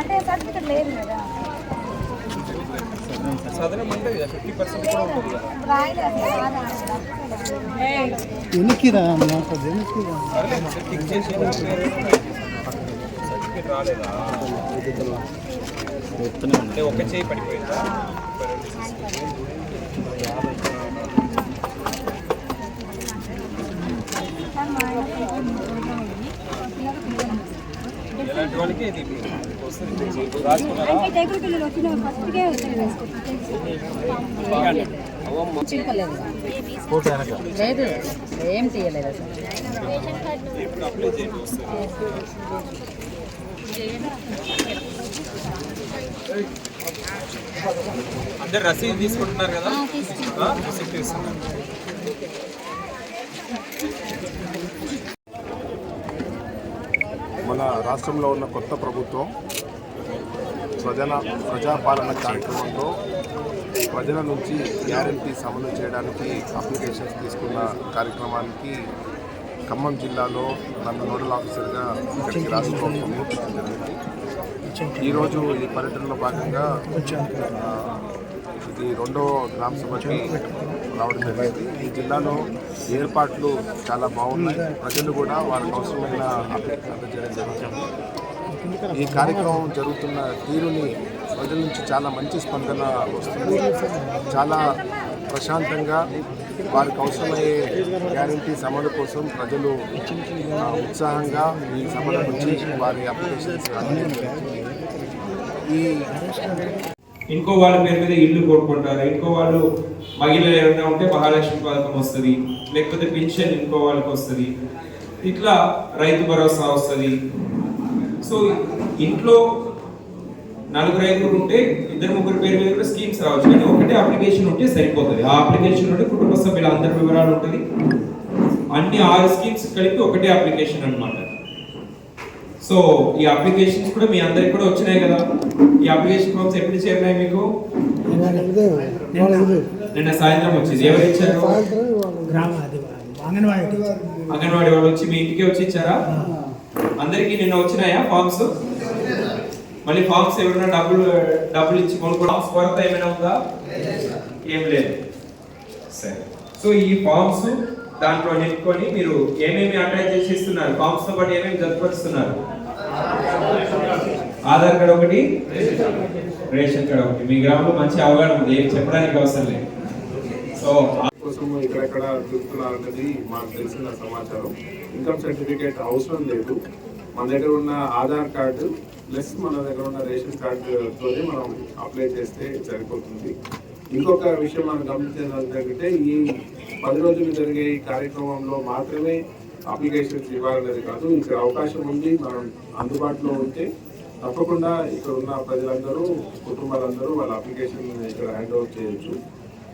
Certificate లేదు కదా సదనం ఉంటుంది కదా. ఫిఫ్టీ పర్సెంట్ కూడా ఉంటుంది కదా రాయలేదు అసలు ఆధార్ వెనక్కిరా అన్న కొద్ది వెనక్కిరా పర్లేదు సార్ టిక్ చేసి సర్టిఫికేట్ రాలేదా అంటే ఒక చేయి పడిపోయిందా ఎలాంటి వాళ్ళకి ఇది వస్తుంది. రాసుకున్నారా? అంటే లేదు ఏం తీయలేదు అసలు. ఇప్పుడు అప్లై చేయండి వస్తుంది. అందరు రసీదు తీసుకుంటున్నారు కదా? ఆ, రిసిప్ట్ మన రాష్ట్రంలో ఉన్న కొత్త ప్రభుత్వం ప్రజల ప్రజాపాలన కార్యక్రమంలో ప్రజల నుంచి గ్యారంటీస్ అమలు చేయడానికి అప్లికేషన్స్ తీసుకున్న కార్యక్రమానికి ఖమ్మం జిల్లాలో నన్ను నోడల్ ఆఫీసర్గా ఇక్కడికి రాష్ట్ర ప్రభుత్వం నియమించడం జరిగింది. ఈరోజు ఈ పర్యటనలో భాగంగా ఇది రెండో గ్రామ సభకి రావడం జరిగింది. ఈ జిల్లాలో ఏర్పాట్లు చాలా బాగున్నాయి. ప్రజలు కూడా వాళ్ళకి అవసరమైన అందజేయడం జరుగుతుంది. ఈ కార్యక్రమం జరుగుతున్న తీరుని ప్రజల నుంచి చాలా మంచి స్పందన వస్తుంది. చాలా ప్రశాంతంగా వారికి అవసరమయ్యే గ్యారంటీ అమలు కోసం ప్రజలు ఉత్సాహంగా ఈ సభల నుంచి వారి అప్లికేషన్స్ ఈ ఇంకో వాళ్ళ పేరు మీద ఇల్లు కోరుకుంటారు. ఇంకో వాళ్ళు మహిళలు ఏమైనా ఉంటే మహాలక్ష్మి పథకం వస్తుంది. లేకపోతే పెన్షన్ ఇంకో వాళ్ళకి వస్తుంది. ఇట్లా రైతు భరోసా వస్తుంది. సో ఇంట్లో నలుగురు ఐదుగురు ఉంటే ఇద్దరు ముగ్గురు పేరు మీద కూడా స్కీమ్స్ రావచ్చు. కానీ ఒకటే అప్లికేషన్ ఉంటే సరిపోతుంది. ఆ అప్లికేషన్ ఉంటే కుటుంబ సభ్యుల అందరి వివరాలు ఉంటుంది. అన్ని ఆరు స్కీమ్స్ కలిపి ఒకటే అప్లికేషన్ అనమాట సో ఈ అప్లికేషన్స్ కూడా మీ అందరికి కూడా వచ్చినాయి కదా. ఈ అప్లికేషన్ ఫామ్స్ ఎప్పుడు చేరినాయి మీకు? నిన్న సాయంత్రం వచ్చింది. ఎవరు ఇచ్చారు? అంగన్వాడీ వాళ్ళు వచ్చి మీ ఇంటికి వచ్చి ఇచ్చారా? అందరికి నిన్న వచ్చినాయా ఫామ్స్? మళ్ళీ ఫామ్స్ ఎవరైనా డబ్బులు డబ్బులు ఇచ్చి కొనుక్కో ఫామ్స్ కొరత ఏమైనా ఉందా? ఏం లేదు. సరే. సో ఈ ఫామ్స్ దాంట్లో నింపుకొని మీరు ఏమేమి అటాచ్ చేసి ఇస్తున్నారు ఫామ్స్తో పాటు ఏమేమి జతపరుస్తున్నారు? ఆధార్ కార్డ్ ఒకటి రేషన్ కార్డ్ ఒకటి. మీ గ్రామంలో మంచి అవగాహన ఉంది. ఏం చెప్పడానికి అవసరం లేదు. సో కోసం ఇక్కడెక్కడ తిరుగుతున్నారన్నది మాకు తెలిసిన సమాచారం. ఇన్కమ్ సర్టిఫికేట్ అవసరం లేదు. మన దగ్గర ఉన్న ఆధార్ కార్డు ప్లస్ మన దగ్గర ఉన్న రేషన్ కార్డుతోనే మనం అప్లై చేస్తే సరిపోతుంది. ఇంకొక విషయం మనం గమనించేది ఏంటంటే ఈ పది రోజులు జరిగే ఈ కార్యక్రమంలో మాత్రమే అప్లికేషన్స్ ఇవ్వాలనేది కాదు. ఇంకా అవకాశం ఉంది. మనం అందుబాటులో ఉంటే తప్పకుండా ఇక్కడ ఉన్న ప్రజలందరూ కుటుంబాలందరూ వాళ్ళ అప్లికేషన్ ఇక్కడ హ్యాండ్ ఓవర్ చేయొచ్చు.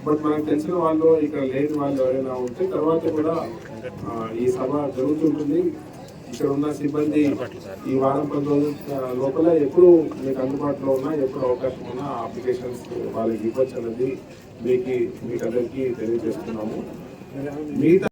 బట్ మనకు తెలిసిన వాళ్ళు ఇక్కడ లేని వాళ్ళు ఎవరైనా ఉంటే తర్వాత కూడా ఈ సభ జరుగుతుంటుంది. ఇక్కడ ఉన్న సిబ్బంది ఈ వారం పది రోజుల లోపల ఎప్పుడు మీకు అందుబాటులో ఉన్నా ఎప్పుడు అవకాశం ఉన్నా అప్లికేషన్స్ వాళ్ళకి ఇవ్వచ్చు అనేది మీకు మీకు అందరికీ తెలియజేస్తున్నాము. మిగతా